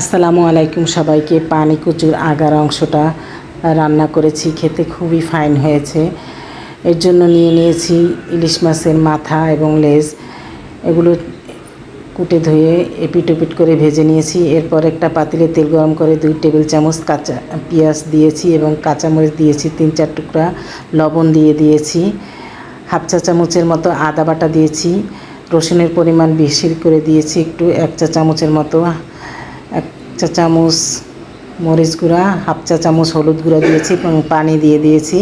আসসালামু আলাইকুম সবাইকে। পানি কচুর আগার অংশটা রান্না করেছি, খেতে খুবই ফাইন হয়েছে। এর জন্য নিয়ে নিয়েছি ইলিশ মাছের মাথা এবং লেজ। এগুলো কুটে ধুয়ে এপিট ওপিট করে ভেজে নিয়েছি। এরপর একটা পাতিলে তেল গরম করে দুই টেবিল চামচ কাঁচা পেঁয়াজ দিয়েছি এবং কাঁচামরিচ দিয়েছি তিন চার টুকরা লবণ দিয়ে দিয়েছি। হাফ চা চামচের মতো আদা বাটা দিয়েছি। রসুনের পরিমাণ বেশি করে দিয়েছি, একটু এক চা চামচের মতো। চা চামচ মরিচ গুঁড়া, হাফ চা চামচ হলুদ গুঁড়া দিয়েছি এবং পানি দিয়ে দিয়েছি।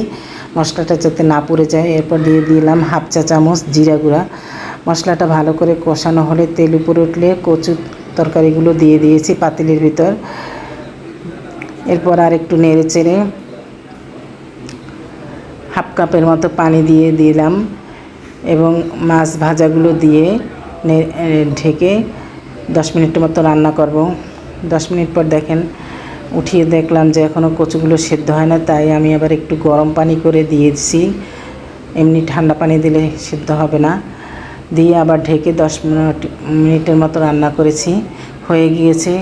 মশলাটা যাতে না পড়ে যায়, এরপর দিয়ে দিলাম হাফ চা চামচ জিরা গুঁড়া। মশলাটা ভালো করে কষানো হলে তেল উপরে উঠলে কচু তরকারিগুলো দিয়ে দিয়েছি পাতিলের ভিতর। এরপর আর একটু নেড়ে চেড়ে হাফ কাপের মতো পানি দিয়ে দিলাম এবং মাছ ভাজাগুলো দিয়ে ঢেকে দশ মিনিটের মতো রান্না করব। দশ মিনিট পর দেখেন, উঠিয়ে দেখলাম যে এখনও কচুগুলো সেদ্ধ হয় না, তাই আমি আবার একটু গরম পানি করে দিয়েছি। এমনি ঠান্ডা পানি দিলে সেদ্ধ হবে না। দিয়ে আবার ঢেকে দশ মিনিট, মিনিটের মতো রান্না করেছি। হয়ে গিয়েছে,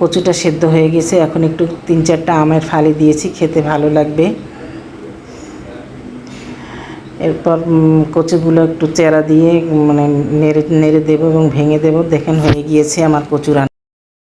কচুটা সেদ্ধ হয়ে গেছে এখন একটু তিন চারটা আমের ফালি দিয়েছি, খেতে ভালো লাগবে। এরপর কচুগুলো একটু চেরা দিয়ে মানে নেড়ে নেড়ে দেবো এবং ভেঙে দেবো। দেখেন হয়ে গিয়েছে আমার কচু রান্না।